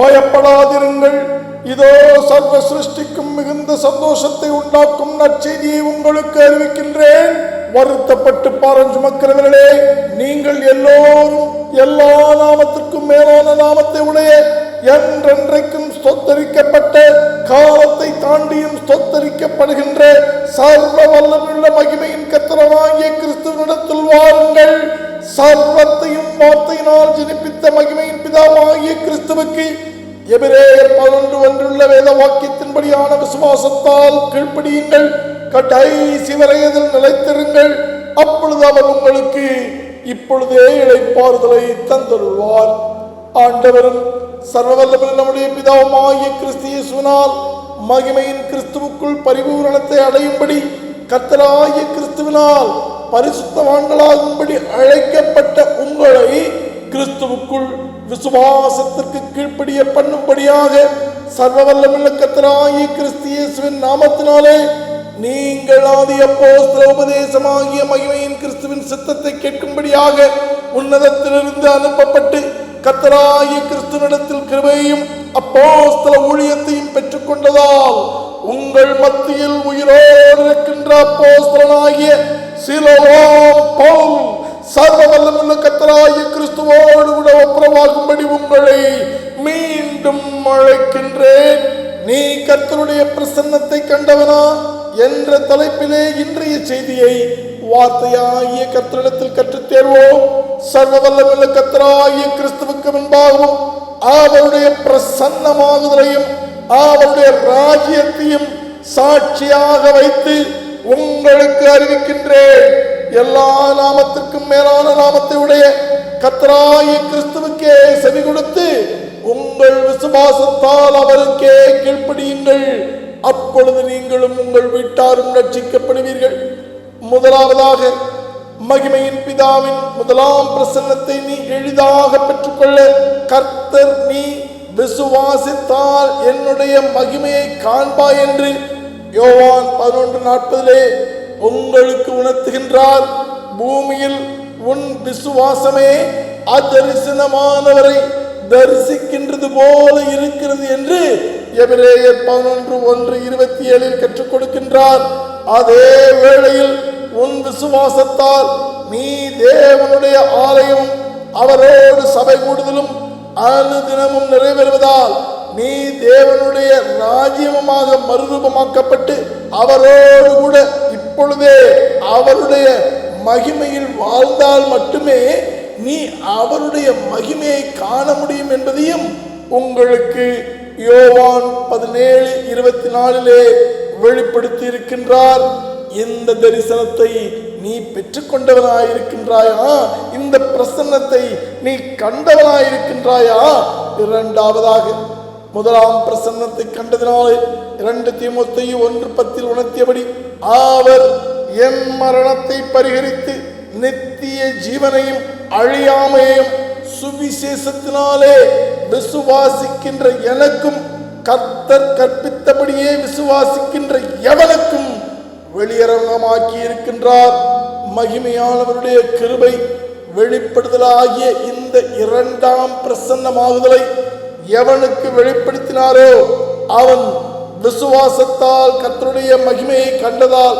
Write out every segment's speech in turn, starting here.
பயப்படாதிருங்கள். இதோ சர்வ சிருஷ்டிக்கும் மிகுந்த சந்தோஷத்தை உண்டாக்கும் நற்செய்தியை உங்களுக்கு அறிவிக்கின்றேன். வருத்தப்பட்டு பாரம் சுமக்கிறவர்களே நீங்கள் எல்லோரும் எல்லா நாமத்திற்கும் மேலான நாமத்தை உடைய என்றென்றைக்கும் ஸ்தோத்தரிக்கப்பட்ட காலத்தை தாண்டியும் ஸ்தோத்தரிக்கப்படுகின்ற சர்வ வல்லமுள்ள மகிமையின் கத்திரமாகிய கிறிஸ்துவனிடத்தில் வாருங்கள். சர்வத்தையும் வார்த்தையினால் ஜனிப்பித்த மகிமையின் பிதாவாகிய கிறிஸ்துவுக்கு எபிரேயர் பதினொன்று ஒன்றுள்ள வேத வாக்கியத்தின்படியான விசுவாசத்தால் கீழ்ப்படியுங்கள் கடைசி வரையதில் நிலைத்திருங்கள். அப்பொழுது அவர் உங்களுக்கு இப்பொழுதே இழைப்பாறுதலை தந்தருள்வார். ஆண்டவரும் சர்வவல்லவரும் நம்முடைய பிதாவுமாகிய கிறிஸ்து இயேசுவினால் மகிமையின் கிறிஸ்துவுக்குள் பரிபூரணத்தை அடையும்படி கத்தராகிய கிறிஸ்துவினால் பரிசுத்தவான்களாகும்படி அழைக்கப்பட்ட உங்களை கிறிஸ்துவுக்குள் விசுவாசத்திற்கு கீழ்ப்படிய பண்ணும்படியாக சர்வவல்லமுள்ள கர்த்தராகிய கிறிஸ்து நாமத்தினாலே நீங்கள் ஆதி அப்போ உபதேசமாகிய மகிமையின் கிறிஸ்துவின் சித்தத்தை கேட்கும்படியாக உன்னதத்திலிருந்து அனுப்பப்பட்டு கத்தராகிய கிறிஸ்துவனிடத்தில் கிருபையும் அப்போஸ்தல ஊழியத்தையும் பெற்றுக்கொண்டதால் உங்கள் மத்தியில் உயிரோடு இருக்கின்ற அப்போஸ்தலனாகிய சிலோவாம் சர்வ வல்லமுள்ள கத்தராய கிறிஸ்துவோடு கூட ஒப்புரவாகும்படி உங்களை மீண்டும் அழைக்கின்றேன். நீ கர்த்தருடைய பிரசன்னத்தை கண்டவனா? என்ற தலைப்பிலே இன்றைய செய்தியை வார்த்தையாகிய கத்திரிடத்தில் கற்றுத் தேர்வோம். சர்வ வல்லமுள்ள கர்த்தராகிய கிறிஸ்துவுக்கு முன்பாகவும் அவருடைய பிரசன்னமாகுதலையும் அவருடைய ராஜ்யத்தையும் சாட்சியாக வைத்து உங்களுக்கு அறிவிக்கின்றேன். எல்லா நாமத்திற்கும் மேலான நாமத்தை உடைய கத்தராகிய கிறிஸ்துவுக்கே செவி கொடுத்து உங்கள் விசுவாசத்தால் அவருக்கே கீழ்ப்படியுங்கள். அப்பொழுது நீங்களும் உங்கள் வீட்டாரும் ரட்சிக்கப்படுவீர்கள். முதலாவதாக மகிமையின் பிதாவின் முதலாம் பிரசன்னத்தை நீ எளிதாக பெற்றுக்கொள்ள கர்த்தர் நீ விசுவாசித்தால் என்னுடைய மகிமையை காண்பாய் என்று யோவான் பதினொன்று நாற்பதிலே உங்களுக்கு உணர்த்துகின்றார் பூமியில் உன் விசுவாசமே அதரிசனமானவரை தரிசிக்கின்றது போல இருக்கிறது என்று எபிரேயர் பதினொன்று ஒன்று இருபத்தி ஏழில் கற்றுக் கொடுக்கின்றார். அதே வேளையில் உன் விசுவாசத்தால் நீ தேவனுடைய ஆலயம் அவரோடு சபை கூடுதலும் அனுதினமும் நிறைவேறுவதால் நீ தேவனுடைய ராஜ்யமாக மறுரூபமாக்கப்பட்டு அவரோடு கூட இப்பொழுதே அவருடைய மகிமையில் வாழ்ந்தால் மட்டுமே நீ அவருடைய மகிமையை காண முடியும் என்பதையும் உங்களுக்கு யோவான் பதினேழு இருபத்தி நாலிலே வெளிப்படுத்தி இருக்கின்றார் இந்த தரிசனத்தை நீ பெற்றுக்கொண்டவனாயிருக்கின்றாயா? இந்த பிரசன்னத்தை நீ கண்டவனாயிருக்கின்றாயா? இரண்டாவதாக முதலாம் பிரசன்னத்தை கண்டதினாலே இரண்டு தீமோத்தை ஒன்று பத்தில் உணர்த்தியபடி அவர் என் மரணத்தை பரிகரித்து நித்திய ஜீவனையும் அழியாமையையும் சுவிசேஷத்தினாலே விசுவாசிக்கின்ற எனக்கும் கர்த்தர் கற்பித்தபடியே விசுவாசிக்கின்ற எவனுக்கும் வெளியரங்கமாக்கி இருக்கின்றார். மகிமையானவருடைய கிருபை வெளிப்படுதலாகிய இந்த இரண்டாம் பிரசன்னமாகுதலை எவனுக்கு வெளிப்படுத்தினாரோ அவன் விசுவாசத்தால் கர்த்தருடைய மகிமையை கண்டதால்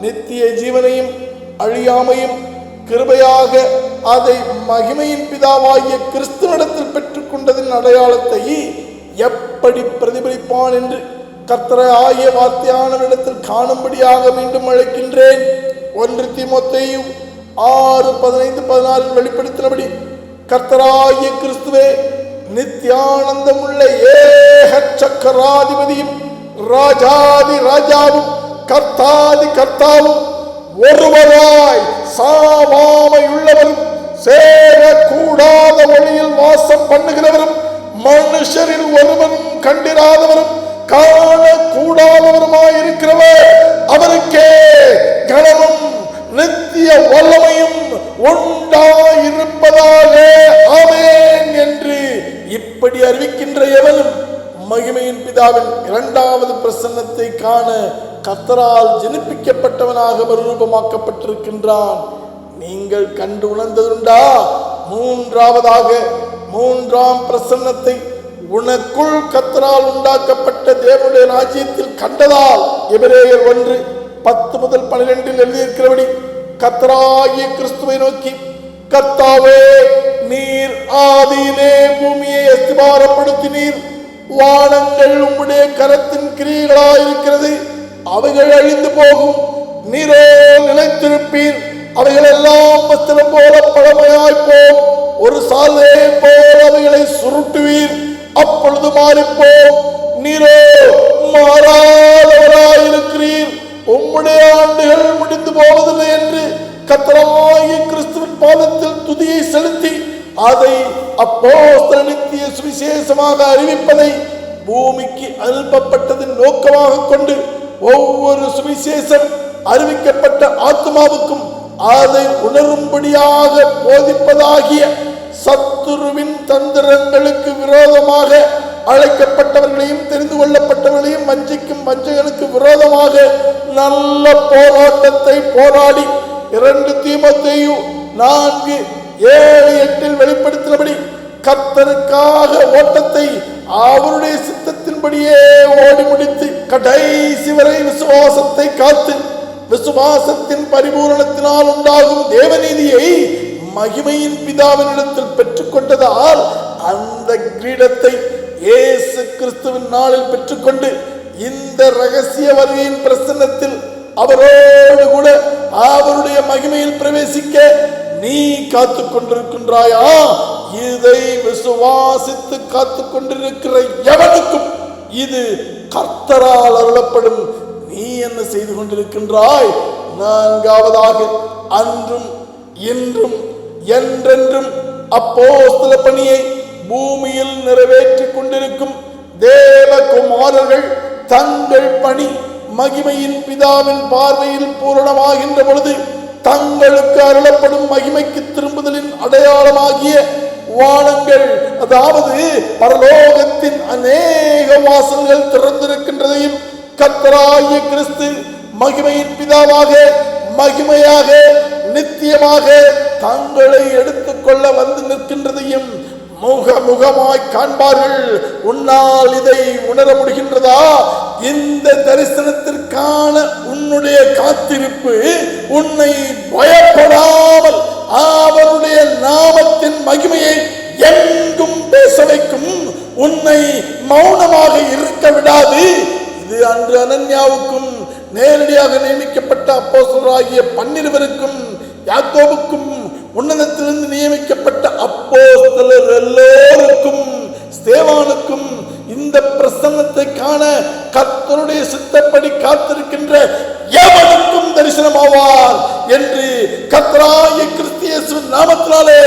நித்திய ஜீவனையும் அழியாமையும் கிருபையாக அதை மகிமையின் பிதாவாகிய கிறிஸ்துவனிடத்தில் பெற்றுக்கொண்டதின் அடையாளத்தை எப்படி பிரதிபலிப்பான் என்று கர்த்தரை ஆகிய வார்த்தையானவரிடத்தில் காணும்படியாக மீண்டும் அழைக்கின்றேன். ஒன்று திமுத்தையும் ஆறு பதினைந்து பதினாறில் வெளிப்படுத்தினபடி கர்த்தராகிய கிறிஸ்துவே நித்தியானந்தமுள்ள ஏக சக்கராதிபதியும் ராஜாதி ராஜாவும் கர்த்தாதி கர்த்தாவும் ஒருவராய் சாவாமையுள்ளவரும் சேரக்கூடாத வழியில் வாசம் பண்ணுகிறவரும் மனுஷரில் ஒருவரும் கண்டிராதவரும் காணக்கூடாதவருமாய் இருக்கிறவர் அவருக்கே கனமும் நித்திய வல்லமையும் உண்டாயிருப்பதாக அவேன் என்று இப்படி அறிவிக்கின்ற எவனும் மகிமையின் பிதாவின் இரண்டாவது பிரசன்னத்தை காண கத்தரால் ஜனிப்பிக்கப்பட்டவனாக மறுரூபமாக்கப்பட்டிருக்கின்றான். நீங்கள் கண்டு உணர்ந்ததுண்டா? மூன்றாவதாக மூன்றாம் பிரசன்னத்தை உனக்குள் கத்தரால் உண்டாக்கப்பட்ட தேவனுடைய ராஜ்யத்தில் கண்டதால் எபிரேயர் ஒன்று பத்து முதல் பன்னிரெண்டில் எழுதியிருக்கிறபடி கத்தராகிய கிறிஸ்துவை நோக்கி கத்தாவே நீர் ஆதியிலே பூமியை அஸ்திபாரப்படுத்தினீர். வானங்கள் உம்முடைய கரத்தின் கிரியைகளாயிருக்கிறது அவைகள் அழிந்து போகும். நீரோ நிலைத்திருப்பீர். அவைகள் எல்லாம் வஸ்திரம் போல பழமையாய்ப்போம். ஒரு சாலை போல அவைகளை சுருட்டுவீர். அப்பொழுது மாறிப்போம். நீரோ மாறாதவராயிருக்கிறீர். உம்முடைய ஆண்டுகள் முடிந்து போவதில்லை என்று கத்தராய கிறிஸ்துவின் பாதத்தில் துதியை செலுத்தி அதை அப்போ நித்திய சுவிசேஷமாக அறிவிப்பதை பூமிக்கு அனுப்பப்பட்டதின் நோக்கமாக கொண்டு ஒவ்வொரு சுவிசேஷம் அறிவிக்கப்பட்ட ஆத்மாவுக்கும் அதை உணரும்படியாக போதிப்பதாகிய சத்துருவின் தந்திரங்களுக்கு விரோதமாக அழைக்கப்பட்டவர்களையும் தெரிந்து கொள்ளப்பட்டவர்களையும் வஞ்சிக்கும் வஞ்சகனுக்கு விரோதமாக நல்ல போராட்டத்தை போராடி இரண்டு தீமத்தையும் நான்கு ஏழு எட்டில் வெளிப்படுத்தினபடி கர்த்தருக்காக ஓட்டத்தை அவருடைய சித்தத்தின்படியே ஓடி முடித்து கடைசி வரை விசுவாசத்தை காத்து விசுவாசத்தின் பரிபூரணத்தினால் உண்டாகும் தேவநீதியை மகிமையின் பிதாவினிடத்தில் பெற்றுக்கொண்டதால் அந்த கிரீடத்தை இயேசு கிறிஸ்துவின் நாளில் பெற்றுக்கொண்டு இந்த ரகசிய வருகையின் பிரசன்னத்தில் அவரோடு கூட அவருடைய மகிமையில் பிரவேசிக்க நீ காத்து கொண்டிருக்கின்றாயா இதை விசுவாசித்து காத்து கொண்டிருக்கிற எவனுக்கும் இது கர்த்தரால் அருளப்படும். நீ என்ன செய்து கொண்டிருக்கின்றாய்? நான்காவதாக அன்றும் இன்றும் என்றென்றும் அப்போஸ்தல பணியை பூமியில் நிறைவேற்றிக் கொண்டிருக்கும் தேவகுமாரர்கள் தங்கள் பணி மகிமையின் பிதாவின் பார்வையில் பூரணமாகின்ற பொழுது தங்களுக்கு அருளப்படும் மகிமைக்கு திரும்புதலின் அடையாளமாகிய வானங்கள் அதாவது பரலோகத்தின் அநேக வாசல்கள் திறந்திருக்கின்றதையும் கத்தராகிய கிறிஸ்து மகிமையின் பிதாவாக மகிமையாக நித்தியமாக தங்களை எடுத்துக்கொள்ள வந்து நிற்கின்றதையும் முக முகமாய் காண்பார்கள். உன்னால் இதை உணர முடிகின்றதா? இந்த தரிசனத்திற்கான உன்னுடைய காத்திருப்பு உன்னை பயப்படாமல் அவருடைய நாமத்தின் மகிமையை எங்கும் பேச வைக்கும். உன்னை மௌனமாக இருக்க விடாது. இது அன்று அனன்யாவுக்கும் நேரடியாக நியமிக்கப்பட்ட அப்போஸ்தலராகிய பன்னிருவருக்கும் யாக்கோவுக்கும் உன்னதத்திலிருந்து நியமி சித்தப்படி காத்திருக்கின்ற எவனுக்கும் தரிசனமாவார் என்று கத்ராய கிறிஸ்தியேசு நாமத்தினாலே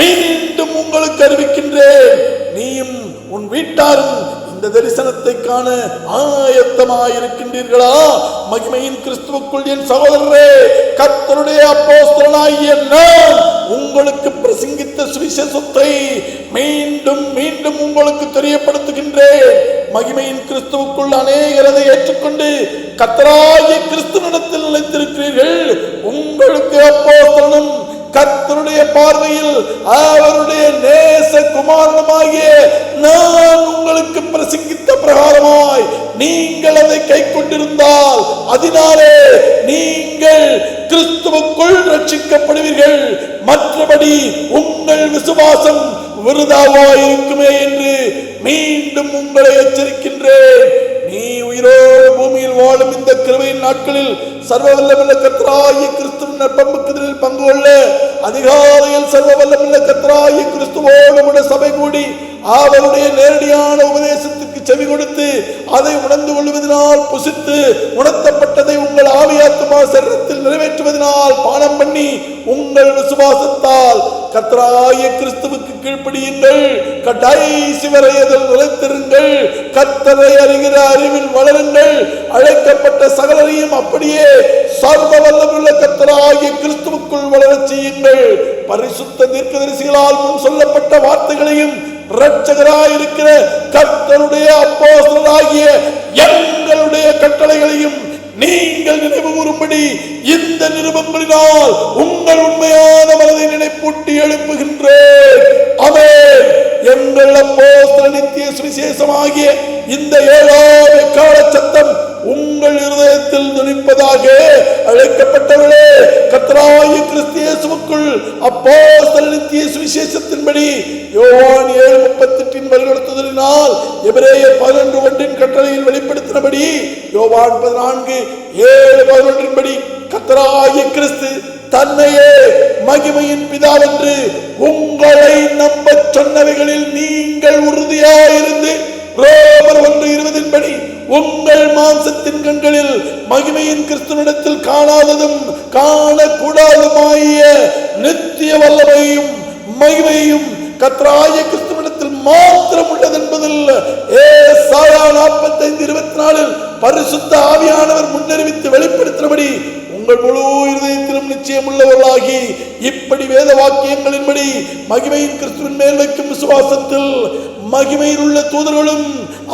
மீண்டும் உங்களுக்கு அறிவிக்கின்றேன். நீயும் உன் வீட்டாரும் இந்த தரிசனத்தை காண ஆயத்தமாயிருக்கின்றீர்களா? மகிமையின் கிறிஸ்துவுக்குள் என் சகோதரரே கர்த்தருடைய அப்போஸ்தலனாகிய நான் உங்களுக்கு பிரசங்கித்த சுவிசேஷத்தை மீண்டும் மீண்டும் உங்களுக்கு தெரியப்படுத்துகின்றேன். மகிமையின் கிறிஸ்துவுக்குள் அநேகரதை ஏற்றுக்கொண்டு கத்தராகிய கிறிஸ்துவனத்தில் நிலைத்திருக்கிறீர்கள். உங்களுக்கு அப்போஸ்தலனும் கர்த்தருடைய பார்வையில் அவருடைய நேச குமாரனுமாகிய நான் உங்களுக்கு பிரசங்கித்த பிரகாரமாய் நீங்கள் அதை கை கொண்டிருந்தால் அதனாலே நீங்கள் கிறிஸ்துவுக்குள் ரட்சிக்கப்படுவீர்கள். மற்றபடி உங்கள் விசுவாசம் விருதாவாய் இருக்குமே என்று மீண்டும் உங்களை எச்சரிக்கின்றேன். நீ உயிரோடு பூமியில் வாழும் இந்த கிருவையின் நாட்களில் சர்வ வல்லமில்ல கத்ராய கிறிஸ்துவின் நற்பண்புக்குதலில் பங்கு கொள்ள அதிகாலையில் சர்வ வல்லமில்ல கத்ராய கிறிஸ்துவோடு கூட சபை கூடி அவருடைய நேரடியான உபதேசத்துக்கு செவி கொடுத்து அதை உணர்ந்து கொள்வதனால் புசித்து உணர்த்தப்பட்டதை உங்கள் ஆவியாத்மா சரீரத்தில் நிறைவேற்றுவதனால் பானம் பண்ணி உங்கள் விசுவாசத்தால் கத்தராய கிறிஸ்துவுக்கு கீழ்ப்படியுங்கள். கடைசி வரை அதில் நிலைத்திருங்கள். கத்தரை அறிகிற அறிவில் வளருங்கள். அழைக்கப்பட்ட சகலரையும் அப்படியே சர்வ வல்லமுள்ள கர்த்தராகிய கிறிஸ்துவுக்குள் வளரச் செய்யுங்கள். பரிசுத்த தீர்க்கதரிசிகளால் முன் சொல்லப்பட்ட வார்த்தைகளையும் இரட்சகராயிருக்கிற கர்த்தருடைய அப்போஸ்தலராகிய எங்களுடைய கட்டளைகளையும் நீங்கள் நினைவு கூறும்படி இந்த நிருபங்களினால் உங்கள் உண்மையான மனதை நினைப்பூட்டி எழுப்புகின்றேன். ஆமென் எங்கள் அப்போஸ்தல நித்திய சுவிசேஷமாகிய இந்த ஏழாவது கால சத்தம் உங்கள் இருதயத்தில் துணிப்பதாக அழைக்கப்பட்டவர்களே கத்தராய கிறிஸ்தியேசுக்குள் அப்போ சல்லித்திய சுவிசேஷத்தின்படி யோவான் ஏழு முப்பத்தெட்டின் வழிநடத்துதலினால் எபிரேய பதினொன்று ஒன்றின் கட்டளையில் வெளிப்படுத்தினபடி யோவான் பதினான்கு ஏழு பதினொன்றின்படி கத்தராய கிறிஸ்து தன்னையே மகிமையின் பிதாவென்று உங்களை நம்ப சொன்னவைகளில் நீங்கள் உறுதியாயிருந்து ரோமர் ஒன்று இருபதின்படி உங்கள் மாம்சத்தின் கண்களில் மகிமையின் கிறிஸ்துவனிடத்தில் காணாததும் காணக்கூடாதுமாய நித்திய வல்லமையும் மகிமையும் கத்ராய கிறிஸ்துவனிடத்தில் மாத்திரம் உள்ளது என்பதில் ஏசாயா நாற்பத்தைந்து இருபத்தி நாலில் பரிசுத்த ஆவியானவர் முன்னறிவித்து வெளிப்படுத்தினபடி உங்கள் முழு இருதயத்திலும் நிச்சயம் உள்ளவர்களாகி இப்படி வேத வாக்கியங்களின்படி மகிமையின் கிறிஸ்துவின் மேல் வைக்கும் விசுவாசத்தில் மகிமையில் உள்ள தூதர்களும்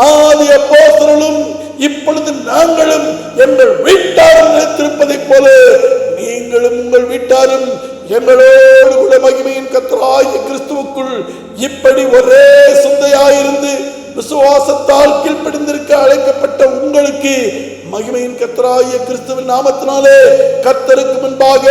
ஆதிய போஸ்தர்களும் இப்பொழுது நாங்களும் எங்கள் வீட்டாரும் நிலைத்திருப்பதைப் போல நீங்களும் உங்கள் வீட்டாரும் எங்களோடு கூட மகிமையின் கத்தராகிய கிறிஸ்துவுக்குள் இப்படி ஒரே சிந்தையாயிருந்து விசுவாசத்தால் கீழ்ப்படிந்திருக்க அழைக்கப்பட்ட உங்களுக்கு மகிமையின் கத்தராகிய கிறிஸ்துவின் நாமத்தினாலே கத்தருக்கு முன்பாக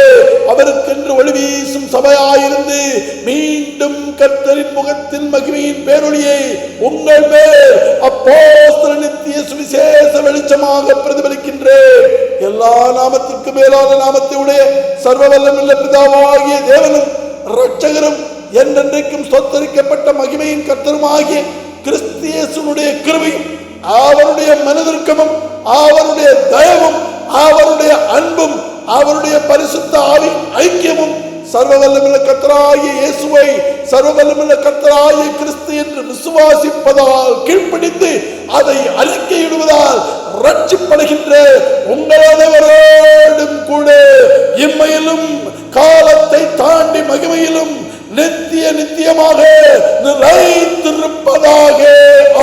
அவருக்கென்று ஒளி வீசும் சபையாயிருந்து மீண்டும் கத்தரின் முகத்தின் மகிமையின் பேரொழியை உங்கள் மேல் அப்போஸ்தல நித்திய சுவிசேஷ வெளிச்சமாக பிரதிபலிக்கின்றேன். எல்லா நாமத்திற்கு மேலான நாமத்தை உடைய சர்வ வல்லமுள்ள பிதாவாகிய தேவனும் இரட்சகரும் என்றென்றைக்கும் சொத்தரிக்கப்பட்ட மகிமையின் கத்தருமாகிய கிறிஸ்தியேசுனுடைய கிருபையும் அவருடைய மனதிற்கமும் அவருடைய தயவும் அவருடைய அன்பும் அவருடைய பரிசுத்த ஆவி ஐக்கியமும் சர்வவல்லமுள்ள கத்தராய இயேசுவை சர்வவல்லமுள்ள கத்தராய கிறிஸ்து என்று விசுவாசிப்பதால் கீழ்ப்பிடித்து அதை அறிக்கையிடுவதால் ரட்சிப்படுகின்ற உங்களோடும் கூட இம்மையிலும் காலத்தை தாண்டி மகிமையிலும் நித்திய நித்தியமாக நிலைத்திருப்பதாக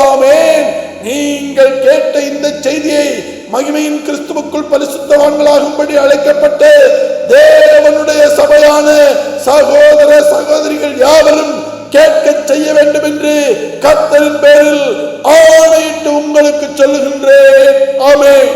ஆமேன். நீங்கள் கேட்ட இந்த செய்தியை மகிமையின் கிறிஸ்துவுக்குள் பரிசுத்தவான்களாகும்படி அழைக்கப்பட்டு தேவனுடைய சபையான சகோதர சகோதரிகள் யாவரும் கேட்க செய்ய வேண்டும் என்று கத்தரின் பேரில் ஆணையிட்டு உங்களுக்கு சொல்லுகின்றேன். ஆமென்.